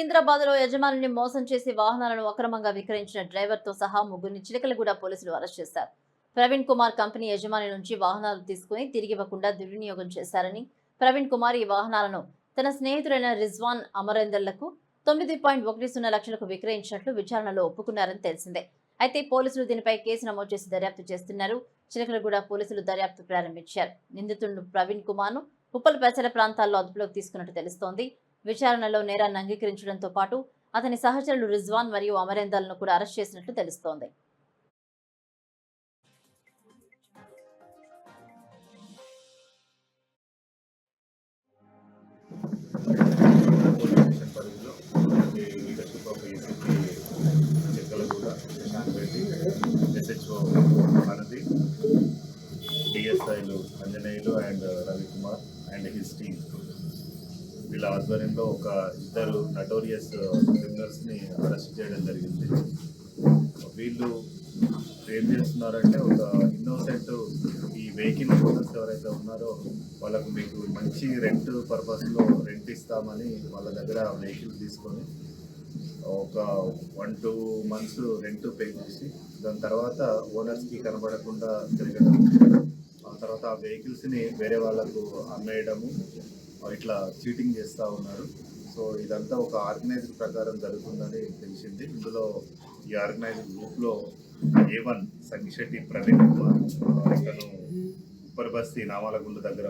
సికింద్రాబాద్లో యజమానిని మోసం చేసి వాహనాలను అక్రమంగా విక్రయించిన డ్రైవర్తో సహా ముగ్గురిని చిలకలగూడ పోలీసులు అరెస్ట్ చేశారు. ప్రవీణ్ కుమార్ కంపెనీ యజమాని నుంచి వాహనాలు తీసుకుని తిరిగి ఇవ్వకుండా దుర్వినియోగం చేశారని ప్రవీణ్ కుమార్ ఈ వాహనాలను తన స్నేహితుడైన రిజ్వాన్ అమరేందర్లకు తొమ్మిది పాయింట్ ఒకటి సున్నా లక్షలకు విక్రయించినట్లు విచారణలో ఒప్పుకున్నారని తెలిసిందే. అయితే పోలీసులు దీనిపై కేసు నమోదు చేసి దర్యాప్తు చేస్తున్నారు. చిలకలగూడ పోలీసులు దర్యాప్తు ప్రారంభించారు. నిందితుడు ప్రవీణ్ కుమార్ను ఉప్పల్ పెసల ప్రాంతాల్లో అదుపులోకి తీసుకున్నట్టు తెలుస్తోంది. విచారణలో నేరాన్ని అంగీకరించడంతో పాటు అతని సహచరులు రిజ్వాన్ మరియు అమరేందర్లను కూడా అరెస్ట్ చేసినట్లు తెలుస్తోంది. ఎస్హెచ్ఓ మనది డిఎస్ఐలు Anjaneyulu and Ravikumar and his team వీళ్ళ ఆధ్వర్యంలో ఒక ఇద్దరు నటోరియస్ క్రిమినల్స్ని అరెస్ట్ చేయడం జరిగింది. వీళ్ళు ఏం చేస్తున్నారంటే ఒక ఇన్నోసెంట్ ఈ వెహికల్ ఓనర్స్ ఎవరైతే ఉన్నారో వాళ్ళకు మీకు మంచి రెంట్ పర్పస్లో రెంట్ ఇస్తామని వాళ్ళ దగ్గర వెహికల్ తీసుకొని ఒక one two months rent pay చేసి దాని తర్వాత ఓనర్స్కి కనబడకుండా తిరగడం ఆ తర్వాత ఆ వెహికల్స్ని వేరే వాళ్ళకు అమ్మేయడము ఇట్లా చీటింగ్ చేస్తూ ఉన్నారు. సో ఇదంతా ఒక ఆర్గనైజ్డ్ ప్రకారం జరుగుతుందని తెలిసింది. ఇందులో ఈ ఆర్గనైజ్డ్ గ్రూప్లో ఏ వన్ సంగిశెట్టి ప్రవీణ్ కుమార్ ఇతను ఉప్పర్ బస్తీ నామాలగుండు దగ్గర